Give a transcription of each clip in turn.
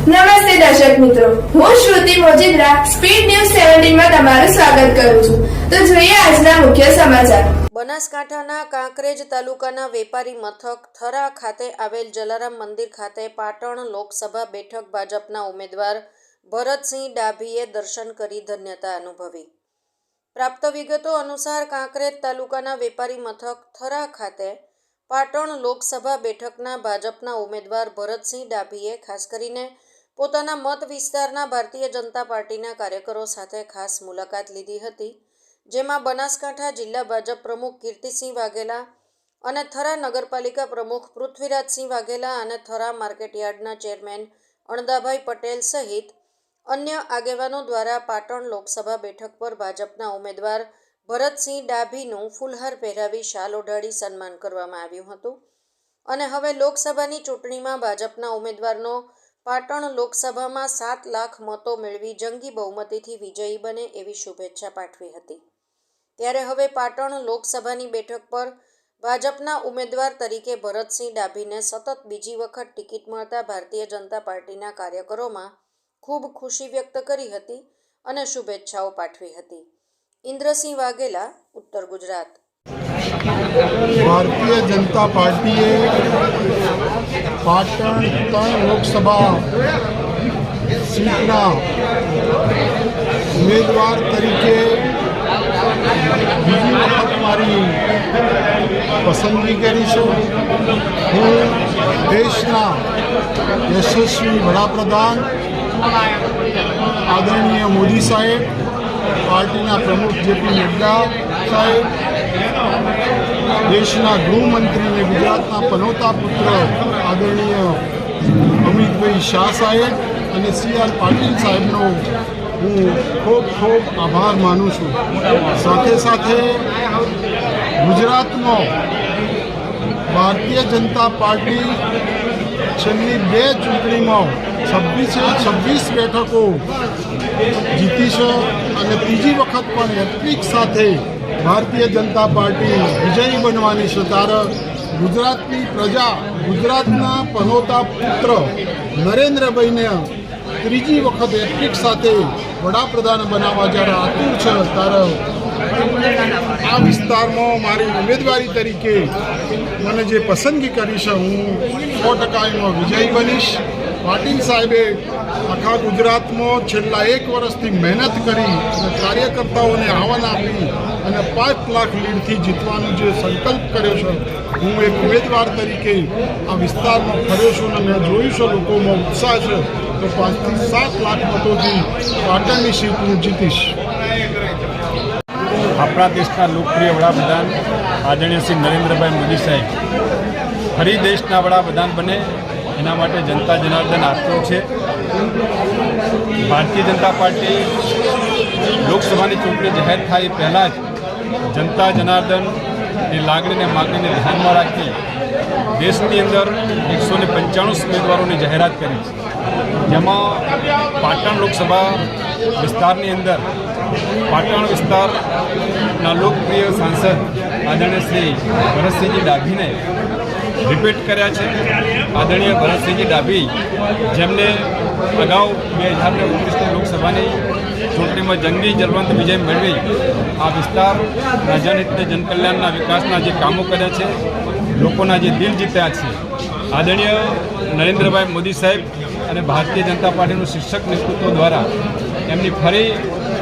નમસ્તે દર્શક મિત્રો. હું શ્રુતિ મોજીદ્રા, સ્પીડ ન્યૂઝ સેવન્ટીનમાં તમારું સ્વાગત કરું છું. તો જોઈએ આજના મુખ્ય સમાચાર. બનાસકાંઠાના કાંકરેજ તાલુકાના વેપારી મથક થરા ખાતે આવેલ જલારામ મંદિર ખાતે પાટણ લોકસભા બેઠક ભાજપના ઉમેદવાર ભરતસિંહ ડાભીએ દર્શન કરી ધન્યતા અનુભવી. પ્રાપ્ત વિગતો અનુસાર કાંકરેજ તાલુકાના વેપારી મથક થરા ખાતે પાટણ લોકસભા બેઠકના ભાજપના ઉમેદવાર ભરતસિંહ ડાભીએ ખાસ કરીને પોતાના મત વિસ્તારના ભારતીય જનતા પાર્ટીના કાર્યકરો સાથે ખાસ મુલાકાત લીધી હતી, જેમાં બનાસકાંઠા જિલ્લા ભાજપ પ્રમુખ કીર્તિસિંહ વાઘેલા અને થરા નગરપાલિકા પ્રમુખ પૃથ્વીરાજસિંહ વાઘેલા અને થરા માર્કેટયાર્ડના ચેરમેન અણદાભાઈ પટેલ સહિત અન્ય આગેવાનો દ્વારા પાટણ લોકસભા બેઠક પર ભાજપના ઉમેદવાર ભરતસિંહ ડાભીનું ફૂલહાર પહેરાવી શાલ ઓઢાડી સન્માન કરવામાં આવ્યું હતું. અને હવે લોકસભાની ચૂંટણીમાં ભાજપના ઉમેદવારનો પાટણ લોકસભામાં સાત લાખ મતો મેળવી જંગી બહુમતીથી વિજયી બને એવી શુભેચ્છા પાઠવી હતી. ત્યારે હવે પાટણ લોકસભાની બેઠક પર ભાજપના ઉમેદવાર તરીકે ભરતસિંહ ડાભીને સતત બીજી વખત ટિકિટ મળતા ભારતીય જનતા પાર્ટીના કાર્યકરોમાં ખૂબ ખુશી વ્યક્ત કરી હતી અને શુભેચ્છાઓ પાઠવી હતી. ઇન્દ્રસિંહ વાઘેલા, ઉત્તર ગુજરાત. ભારતીય જનતા પાર્ટીએ પાટણ ત્રણ લોકસભા સીટના ઉમેદવાર તરીકે બીજી વખત મારી પસંદગી કરી છે. હું દેશના યશસ્વી વડાપ્રધાન આદરણીય મોદી સાહેબ, પાર્ટીના પ્રમુખ જેપી નડ્ડા સાહેબ દેશના ગૃહમંત્રીને ગુજરાતના પનોતા પુત્ર આદરણીય અમિતભાઈ શાહ સાહેબ અને સી આર પાટીલ સાહેબનો હું ખૂબ ખૂબ આભાર માનું છું. સાથે સાથે ગુજરાતમાં ભારતીય જનતા પાર્ટી છેલ્લી બે ચૂંટણીમાં છવ્વીસે છવ્વીસ બેઠકો જીતી છે અને ત્રીજી વખત પણ હેટ્રિક સાથે ભારતીય જનતા પાર્ટી વિજયી બનવાની છે ત્યારે ગુજરાતની પ્રજા, ગુજરાતના પનોતા પુત્ર નરેન્દ્રભાઈને ત્રીજી વખત હેટ્રિક સાથે વડાપ્રધાન બનાવવા જ્યારે આતુર છે ત્યારે આ વિસ્તારમાં મારી ઉમેદવારી તરીકે મને જે પસંદગી કરી છે, હું સો ટકા એમાં વિજયી બનીશ. પાટીલ સાહેબે આખા ગુજરાતમાં છેલ્લા એક વર્ષથી મહેનત કરી અને કાર્યકર્તાઓને આહવાન આપી અને પાંચ લાખ લીડથી જીતવાનો જે સંકલ્પ કર્યો છે, હું એક ઉમેદવાર તરીકે આ વિસ્તારમાં ફર્યો છું અને મેં જોયું છે, લોકોમાં ઉત્સાહ છે, તો પાંચથી સાત લાખ મતોથી પાટણની સીટ હું જીતીશ. આપણા દેશના લોકપ્રિય વડાપ્રધાન આદરણીય શ્રી નરેન્દ્રભાઈ મોદી સાહેબ ફરી દેશના વડાપ્રધાન બને. એના માટે જનતા જનાર્દન આપ્યો છે. ભારતીય જનતા પાર્ટી લોકસભાની ચૂંટણી જાહેર થાય પહેલાં જ જનતા જનાર્દનની લાગણીને માગણીને ધ્યાનમાં રાખી દેશની અંદર એકસો ને પંચાણું ઉમેદવારોની જાહેરાત કરી જેમાં પાટણ લોકસભા વિસ્તારની અંદર પાટણ વિસ્તારના લોકપ્રિય સાંસદ આદરણીય શ્રી ભરતસિંહજી ડાભીને રિપીટ કર્યા છે. આદરણીય ભરતસિંહજી ડાભી, જેમને અગાઉ બે હજાર ઓગણીસની લોકસભાની ચૂંટણીમાં જંગી જલવંત વિજય મેળવી આ વિસ્તાર રાજાનીતિને જનકલ્યાણના વિકાસના જે કામો કર્યા છે, લોકોના જે દિલ જીત્યા છે. આદરણીય નરેન્દ્રભાઈ મોદી સાહેબ અને ભારતીય જનતા પાર્ટીનું શીર્ષક નેતૃત્વ દ્વારા એમની ફરી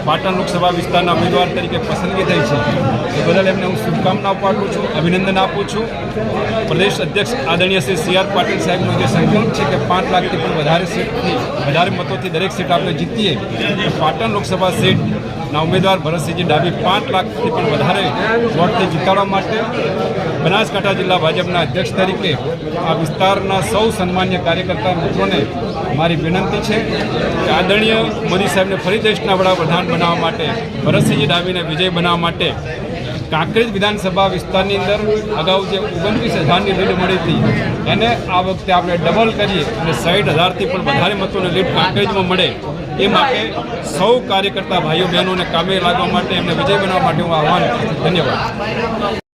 પાટણ લોકસભા વિસ્તારના ઉમેદવાર તરીકે પસંદગી થઈ છે. એ બદલ એમને હું શુભકામના પાઠવું છું, અભિનંદન આપું છું. પ્રદેશ અધ્યક્ષ આદરણીય શ્રી સી આર પાટીલ સાહેબનો જે સંકલ્પ છે કે પાંચ લાખથી પણ વધારે સીટથી, વધારે મતોથી દરેક સીટ આપણે જીતીએ પાટણ લોકસભા સીટના ઉમેદવાર ભરતસિંહજી ડાબી પાંચ લાખથી પણ વધારે વોટથી જીતાડવા માટે બનાસકાંઠા જિલ્લા ભાજપના અધ્યક્ષ તરીકે આ વિસ્તારના સૌ સન્માન્ય કાર્યકર્તા મિત્રોને મારી વિનંતી છે કે આદરણીય મોદી સાહેબને ફરી દેશના વડાપ્રધાન બનાવવા માટે, ભરતસિંહજી ડાબીને વિજય બનાવવા માટે કાંકરેજ વિધાનસભા વિસ્તારની અંદર અગાઉ જે ઓગણત્રીસ હજારની લીડ મળી હતી, એને આ વખતે આપણે ડબલ કરીએ અને સાઠ હજારથી પણ વધારે મતોની લીડ કાંકરેજમાં મળે એ માટે સૌ કાર્યકર્તા ભાઈઓ બહેનોને કામે લાગવા માટે એમને વિજય બનાવવા માટે હું આહવાન ધન્યવાદ.